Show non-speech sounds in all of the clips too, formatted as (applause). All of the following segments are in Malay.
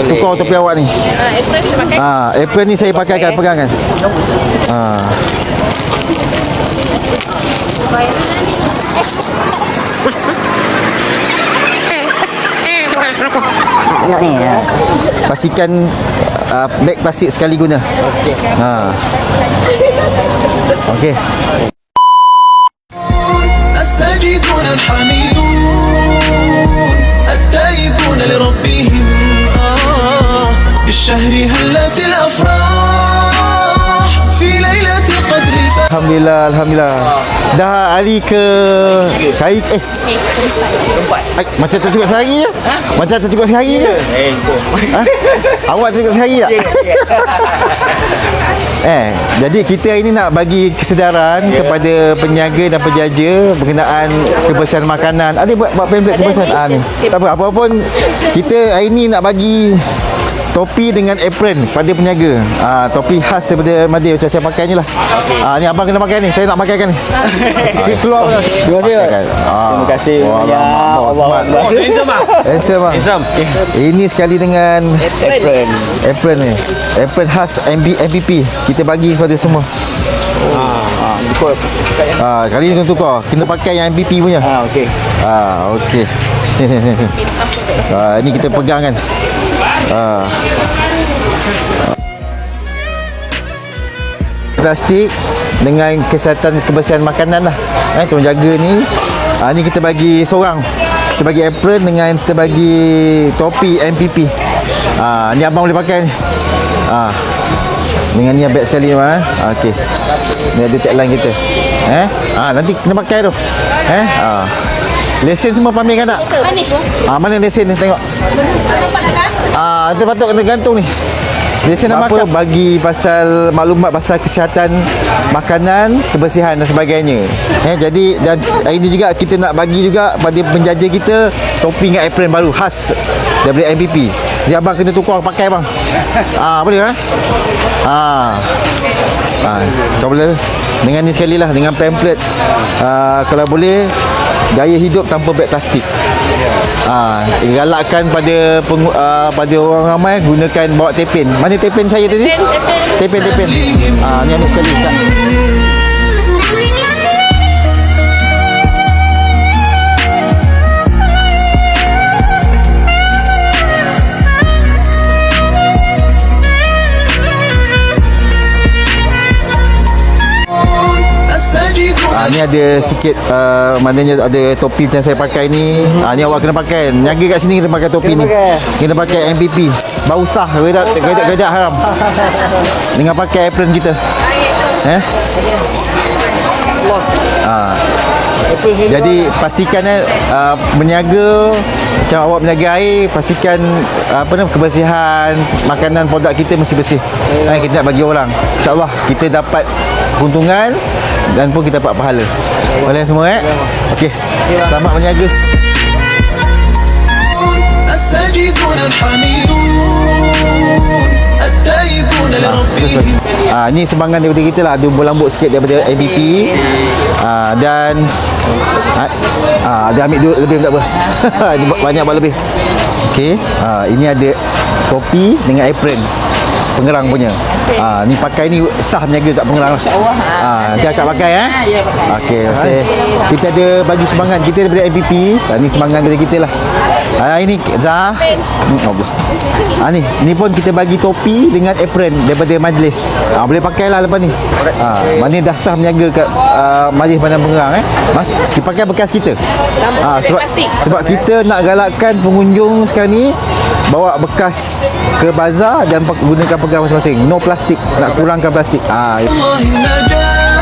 boleh. tukar topi awak ni. Ah, apron kita pakai. Ah, apron ni saya pakai kan, pegang kan. Ah. Pastikan uh, beg plastik sekali guna. Okey. Ha. Okey. الساجدون الحميدون التائبون لربهم آه بالشهر هلت الأفراح في ليلة القدر الفاتحة Alhamdulillah, alhamdulillah. Dah hari ke hari eh Ay, macam tak cukup sehari je. Macam tak cukup sehari je. Eh, kau. Ha? Awak tak cukup sehari tak? (laughs) eh, jadi kita hari ni nak bagi kesedaran kepada peniaga dan penjaja berkenaan kebersihan makanan. Ada buat buat pamphlet kebersihan ah ni. Tak apa, apa pun kita hari ni nak bagi topi dengan apron pada peniaga. Ah topi khas daripada Madin macam saya pakai ni lah. Ah ni abang kena pakai ni. Saya nak pakai kan ni. Sikit (laughs) keluar pula. Terima kasih. Ah. Terima kasih banyak. Allah, Allah. Handsome bang. Handsome. Ini sekali dengan Apron. apron ni. Apron khas MB, MVP. Kita bagi kepada semua. Ah, ikut. Ah, kali ni kena tukar. Kena pakai yang MVP punya. Ah, okey. Ah, okey. Sini sini sini. Ah, ini kita pegang kan. Ah. Plastik dengan kesihatan kebersihan makanan lah. Eh, tolong jaga ni. Ah, ni kita bagi seorang. Kita bagi apron dengan kita bagi topi MPP. Ah, ni abang boleh pakai ni. Ah. Dengan ni beg sekali mah. Ah, okey. Ni ada tagline kita. Eh? Ah, nanti kena pakai tu. Eh? Ah. Lesen semua pamerkan tak? Mana tu? Ah, mana lesen ni tengok. Kan? Ah, patut kena gantung ni. Lesen nama apa bagi pasal maklumat pasal kesihatan makanan, kebersihan dan sebagainya. Eh, jadi dan hari ini juga kita nak bagi juga pada penjaja kita topi dengan apron baru khas daripada MVP. Jadi abang kena tukar pakai bang. Ah, boleh eh? Ah. Ah, kau boleh dengan ni sekali lah dengan pamphlet. Ah, kalau boleh gaya hidup tanpa beg plastik. Ah, galakkan pada pengu, ah, pada orang ramai gunakan bawa tepen. Mana tepen saya tadi? Tepen, tepen. Tepen, tepen. Ah, ni ambil sekali. Tak. Ni ada sikit uh, maknanya ada topi macam saya pakai ni. Ah, ni awak kena pakai. Niaga kat sini kena pakai topi ni. Kena pakai MVP. Bau sah gedak gedak gedak haram. (laughs) Dengan pakai apron kita. Eh? Ah. Jadi pastikan eh uh, berniaga macam awak berniaga air pastikan uh, apa nama kebersihan makanan produk kita mesti bersih. Eh, kita nak bagi orang. InsyaAllah kita dapat keuntungan dan pun kita dapat pahala. Boleh semua eh? Okey. Selamat berniaga. الساجدون الحميدون التائبون لربهم Ah, ni sumbangan daripada kita lah. Ada berlambut sikit daripada MVP. Ah, dan ah, ah, dia ambil dua lebih tak apa. (laughs) Dia buat banyak buat lebih. Okey. Ah, ini ada topi dengan apron. Pengerang punya. Ah, ni pakai ni sah berniaga kat pengerang. InsyaAllah. Ah, nanti akak pakai eh. Ya, pakai. Okey, kasih. Kita ada bagi sumbangan kita daripada MVP. Ah, ni sumbangan daripada kita lah. Ah, ini Zah. Hmm, Allah. Ah, ni, ni pun kita bagi topi dengan apron daripada majlis. Ah, boleh pakai lah lepas ni. Ah, mana dah sah berniaga kat uh, majlis Padang Pengerang eh. Mas, dipakai bekas kita. Ah, sebab sebab kita nak galakkan pengunjung sekarang ni bawa bekas ke bazar dan pe- gunakan pegang masing-masing. No plastik, nak kurangkan plastik. Ah, الله النجاح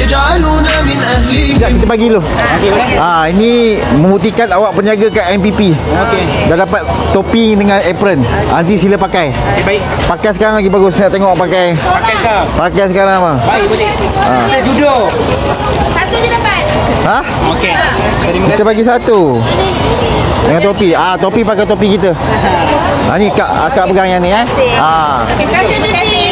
يجعلنا من أهله Sekejap kita bagi dulu. Ah ini membuktikan awak peniaga kat MPP. Okey. Dah dapat topi dengan apron. Nanti sila pakai. Baik. Pakai sekarang lagi bagus. Saya tengok pakai. Pakai kau. Pakai sekarang bang. Baik, boleh. Kita duduk. Satu je dapat. Ha? Okey. Terima Kita kasih. bagi satu. Dengan topi. Ah topi pakai topi kita. Ha (laughs) ni kak ah, akak pegang yang ni eh. Ha. (laughs) Ah.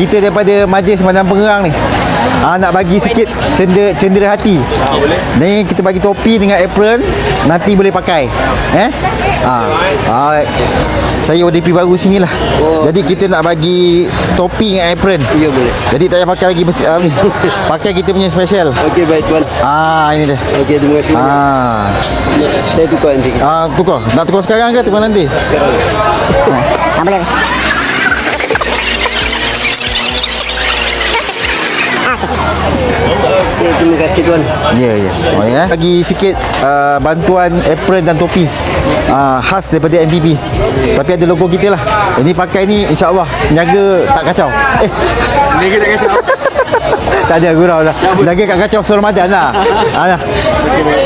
kita daripada majlis macam pengerang ni ah, nak bagi sikit cendera, cendera hati ni kita bagi topi dengan apron nanti boleh pakai eh ah, ah, saya ODP baru sini lah jadi kita nak bagi topi dengan apron Ya boleh. jadi tak payah pakai lagi besi, ah, ni. (laughs) pakai kita punya special Okey baik tuan. ah ini dia Okey terima kasih. ah Saya tukar nanti. Ah, tukar. Nak tukar sekarang ke tukar nanti? Tak boleh. Terima kasih tuan. Ya, ya. Oh, ya. Bagi sikit uh, bantuan apron dan topi. Uh, khas daripada MPP. Tapi ada logo kita lah. Ini pakai ni insya-Allah jaga tak kacau. Eh, Ni kita kacau. (laughs) tak ada gurau lah. Jaga kat kacau suruh Ramadan lah. Ha, nah.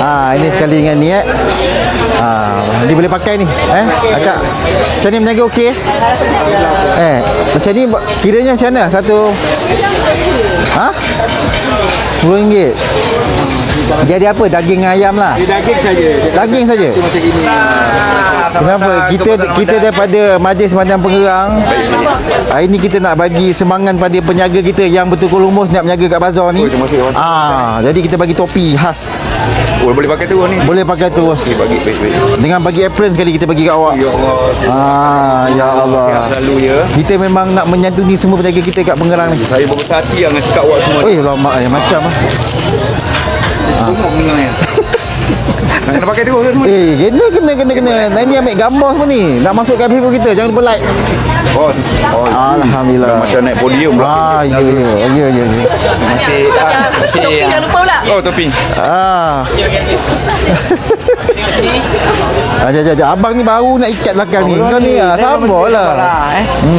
ha, ini sekali dengan ni eh. Ha, dia boleh pakai ni. Eh, akak. Macam ni menjaga okey eh? Eh, macam ni kiranya macam mana? Satu Ha? RM10 Jadi apa? Daging ayam lah Daging saja. Daging saja Macam ini. Kenapa? Kita kita daripada Majlis Semandang Pengerang Hari ni kita nak bagi semangat pada peniaga kita Yang betul lumus nak berniaga kat bazar ni terima kasih. Ah, Jadi kita bagi topi khas Oh, boleh pakai terus ni. Boleh pakai terus Bagi baik-baik. Dengan bagi apron sekali kita bagi kat awak Ya Allah. Ah, Ya Allah Selalu ya. Kita memang nak menyantuni semua peniaga kita kat Pengerang ni Saya berbesar hati dengan cakap awak semua. Oi, lama ya macam ah. Tengok mendengar ya. (laughs) Nak kena pakai terus semua. Eh, kena kena kena kena. Nah, ni ambil gambar semua ni. Nak masuk kat Facebook kita. Jangan lupa like. Oh, oh. Alhamdulillah. Dah Macam naik podium Ah, ya ya. Ya ya. Masih ah, masih. Jangan lupa pula. Oh, topi. Ah. Jap, jap, jap. Abang ni baru nak ikat belakang ni. Kau ni ah, sabarlah.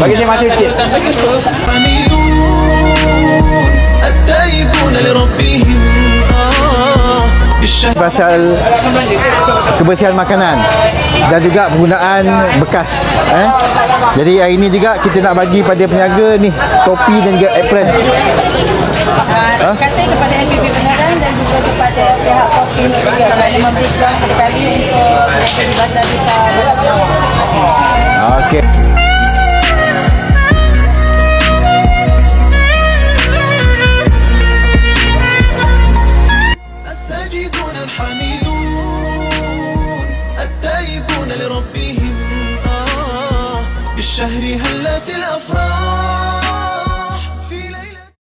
Bagi saya masa sikit. Pasal kebersihan makanan dan juga penggunaan bekas. Eh? Jadi hari ini juga kita nak bagi pada peniaga ni topi dan juga apron. Terima kasih kepada MPP Pengarang dan juga kepada pihak Kosin juga kerana memberi peluang kepada kami untuk berada di Barat Penawar. Okey.